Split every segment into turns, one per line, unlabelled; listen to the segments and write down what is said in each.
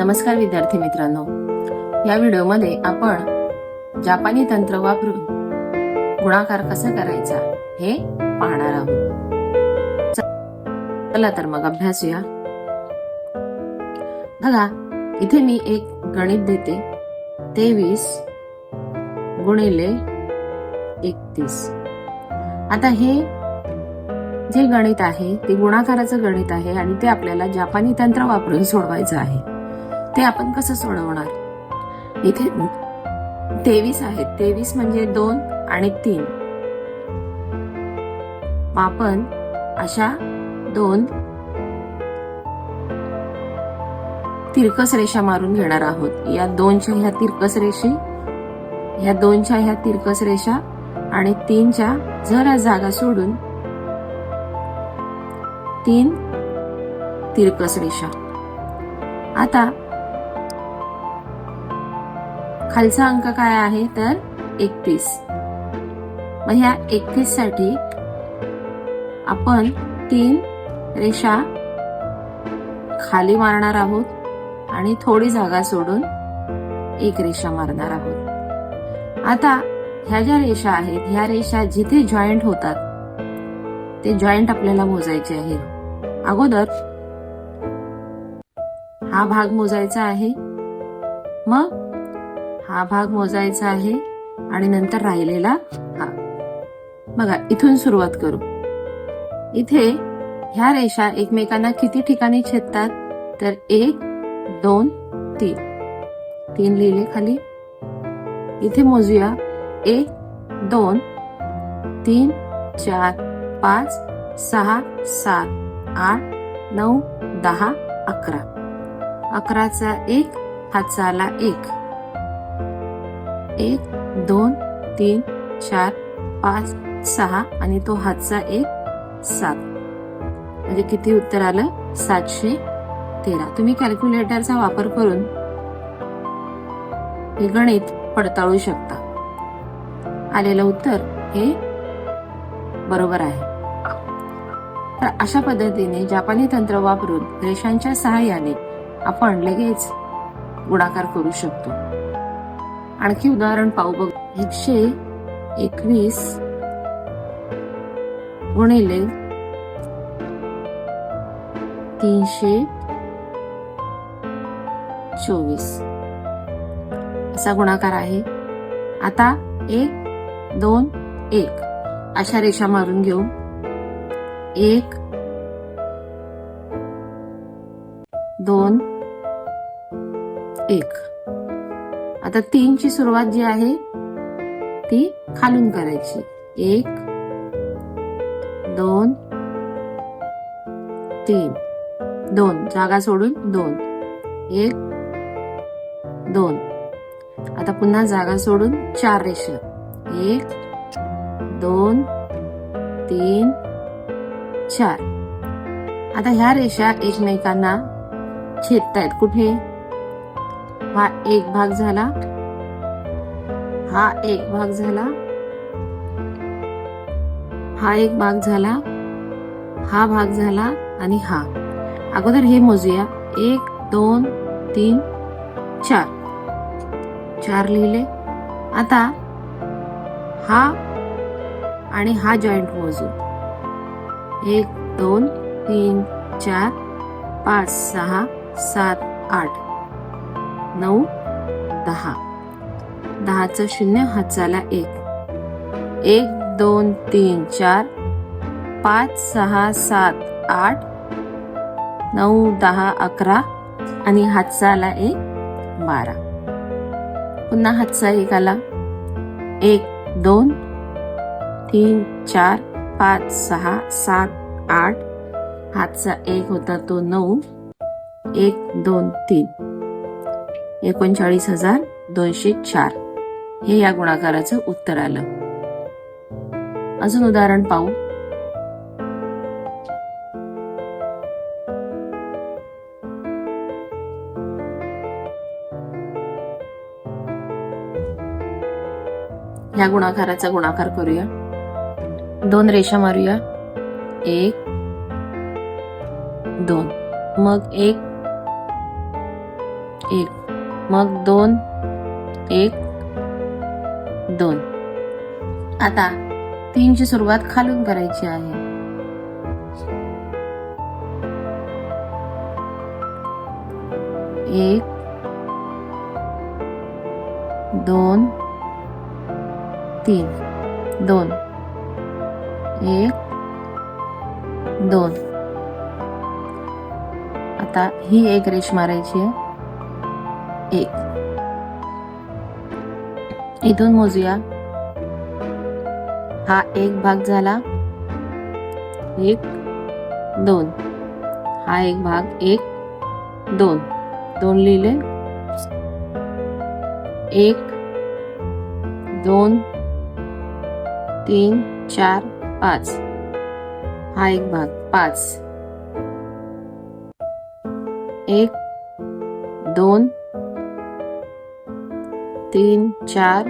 नमस्कार विद्यार्थी मित्रांनो. या व्हिडिओमध्ये आपण जापानी तंत्र वापरून गुणाकार कसा करायचा हे पाहणार आहोत. चला तर मग अभ्यासूया बघा इथे मी एक गणित देते. तेवीस गुणिले एकतीस. आता हे जे गणित आहे ते गुणाकाराचं गणित आहे आणि ते आपल्याला जापानी तंत्र वापरून सोडवायचं आहे. ते आपण कसं सोडवणार? इथे तेवीस आहेत. तेवीस म्हणजे दोन आणि तीन. आपण अशा दोन तिरकस रेषा मारून घेणार आहोत. या दोनच्या ह्या तिरकस रेषी ह्या दोनच्या ह्या तिरकस रेषा आणि तीनच्या जरा जागा सोडून तीन तिरकस रेषा आता खालचा अंक काय आहे? तर एकतीस. मग ह्या एकतीससाठी आपण तीन रेषा खाली मारणार आहोत आणि थोडी जागा सोडून एक रेषा मारणार आहोत. आता ह्या ज्या रेषा आहेत ह्या रेषा जिथे जॉईंट होतात ते जॉईंट आपल्याला मोजायचे आहे. अगोदर हा भाग मोजायचा आहे. मग हा भाग मोजायचा आहे आणि नंतर राहिलेला हा. बघा इथून सुरुवात करू. इथे ह्या रेषा एकमेकांना किती ठिकाणी छेदतात? तर एक दोन तीन. तीन लिहिले खाली. इथे मोजूया. एक दोन तीन चार पाच सहा सात आठ नऊ दहा अकरा. अकराचा एक हातचा आला एक. एक दोन तीन चार पाच सहा आणि तो हातचा एक सात. म्हणजे किती उत्तर आलं? सातशे तेरा. तुम्ही कॅल्क्युलेटरचा वापर करून हे गणित पडताळू शकता. आलेलं उत्तर हे बरोबर आहे. तर अशा पद्धतीने जापानी तंत्र वापरून रेषांच्या सहाय्याने आपण लगेच गुणाकार करू शकतो. आणखी उदाहरण पाहू बघ. एकशे एकवीस गुणिले तीनशे चोवीस. असा गुणाकार आहे. आता एक दोन एक. अशा रेषा मारून घेऊ. एक दोन एक. आता तीनची सुरुवात जी आहे ती खालून करायची. एक दोन तीन. दोन. जागा सोडून दोन. एक दोन. आता पुन्हा जागा सोडून चार रेषा. एक दोन तीन चार. आता ह्या रेषा एकमेकांना छेदतायत. कुठे? हा एक भाग झाला. हा एक भाग झाला. हा एक भाग झाला. हा भाग झाला आणि हा. अगोदर हे मोजूया. एक दोन तीन चार. चार लिहिले. आता हा आणि हा जॉईंट मोजू. एक दोन तीन चार पाच सहा सात आठ. नऊ दहा. दहाचं शून्य हातचाला एक. एक दोन तीन चार पाच सहा सात आठ नऊ दहा अकरा आणि हातचा आला एक बारा. पुन्हा हातचा एक आला. एक दोन तीन चार पाच सहा सात आठ. हातचा एक होता तो नऊ. एक दोन तीन. एकोणचाळीस हजार दोनशे चार. हे या गुणाकाराचं उत्तर आलं. अजून उदाहरण पाहू. ह्या गुणाकाराचा गुणाकार करूया. दोन रेषा मारूया. एक दोन. मग एक एक. मग दोन एक दोन. आता तीनची सुरुवात खालून करायची आहे. एक दोन तीन. दोन. एक दोन. आता ही एक रेष मारायची आहे. एक. इथून मोजूया. हा एक भाग झाला. एक दोन. हा एक भाग एक दोन. दोन लिहिले. एक दोन तीन चार पाच. हा एक भाग पाच. एक दोन तीन चार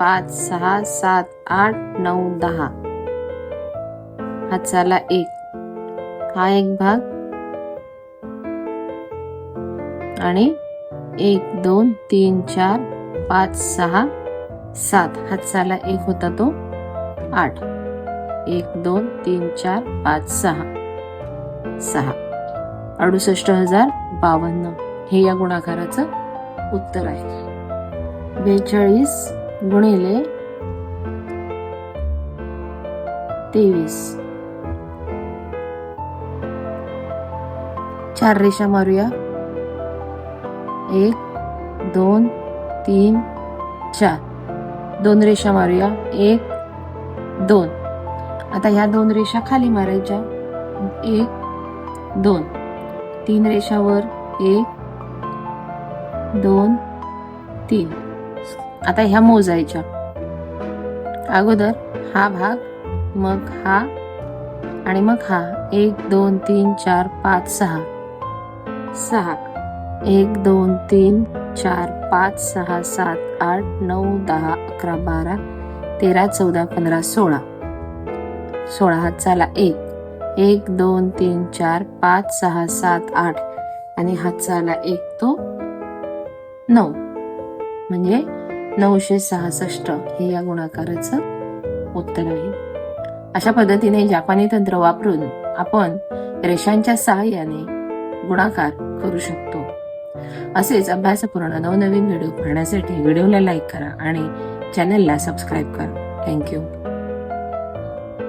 पाच सहा सात आठ नऊ दहा. हा झाला एक. हा एक भाग. आणि एक दोन तीन चार पाच सहा सात. हातचाला एक होता तो आठ. एक दोन तीन चार पाच सहा. सहा. अडुसष्ट हजार बावन्न. हे या गुणाकाराचं उत्तर आहे. बेचाळीस गुणिले तेवीस. चार रेषा मारूया. एक दोन तीन चार. दोन रेषा मारूया. एक दोन. आता ह्या दोन रेषा खाली मारायच्या. एक दोन. तीन रेषावर एक दोन तीन. आता ह्या मोजायच्या. अगोदर हा भाग मग हा आणि मग हा. एक दोन तीन चार पाच सहा. सहा. एक दोन तीन चार पाच सहा सात आठ नऊ दहा अकरा बारा तेरा चौदा पंधरा सोळा. सोळा हातचाला एक. एक दोन तीन चार पाच सहा सात आठ. आणि हातचाला एक तो नऊ. म्हणजे नऊशे सहासष्ट हे या गुणाकाराचं उत्तर आहे. अशा पद्धतीने जापानी तंत्र वापरून आपण रेषांच्या सहाय्याने गुणाकार करू शकतो. असेच अभ्यासपूर्ण नवनवीन व्हिडिओ पाहण्यासाठी व्हिडिओला लाईक करा आणि चॅनलला सबस्क्राईब करा. थँक्यू.